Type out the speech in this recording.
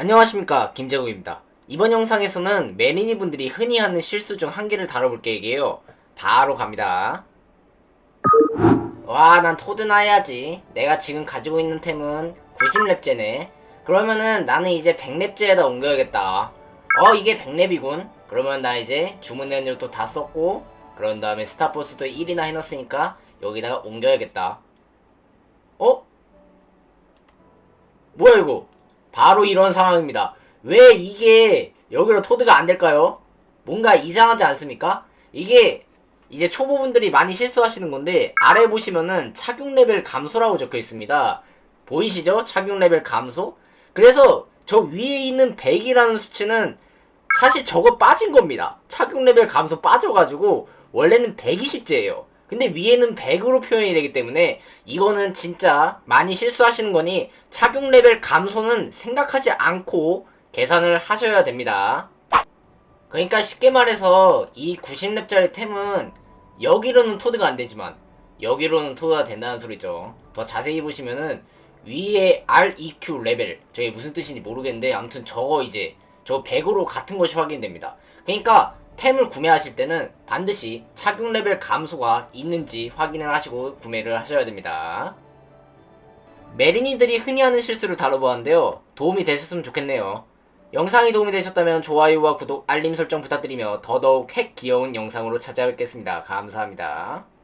안녕하십니까 김재국입니다. 이번 영상에서는 매니니 분들이 흔히 하는 실수 중 한 개를 다뤄볼 계획이에요. 바로 갑니다. 와, 난 토드나 해야지. 내가 지금 가지고 있는 템은 90렙제네. 그러면은 나는 이제 100렙제에다 옮겨야겠다. 어, 이게 100렙이군. 그러면 나 이제 주문 에너지도 다 썼고, 그런 다음에 스타포스도 1이나 해놨으니까 여기다가 옮겨야겠다. 어? 뭐야 이거? 바로 이런 상황입니다. 왜 이게 여기로 토드가 안 될까요? 뭔가 이상하지 않습니까? 이게 이제 초보분들이 많이 실수하시는 건데 아래 보시면은 착용 레벨 감소라고 적혀 있습니다. 보이시죠? 착용 레벨 감소? 그래서 저 위에 있는 100이라는 수치는 사실 저거 빠진 겁니다. 착용 레벨 감소 빠져가지고 원래는 120제예요. 근데 위에는 100으로 표현이 되기 때문에 이거는 진짜 많이 실수하시는 거니 착용 레벨 감소는 생각하지 않고 계산을 하셔야 됩니다. 그러니까 쉽게 말해서 이 90렙짜리 템은 여기로는 토드가 안 되지만 여기로는 토드가 된다는 소리죠. 더 자세히 보시면은 위에 REQ 레벨 저게 무슨 뜻인지 모르겠는데 아무튼 저거 이제 저 100으로 같은 것이 확인됩니다. 그러니까 템을 구매하실 때는 반드시 착용 레벨 감소가 있는지 확인을 하시고 구매를 하셔야 됩니다. 메리니들이 흔히 하는 실수를 다뤄보았는데요. 도움이 되셨으면 좋겠네요. 영상이 도움이 되셨다면 좋아요와 구독, 알림 설정 부탁드리며 더더욱 핵 귀여운 영상으로 찾아뵙겠습니다. 감사합니다.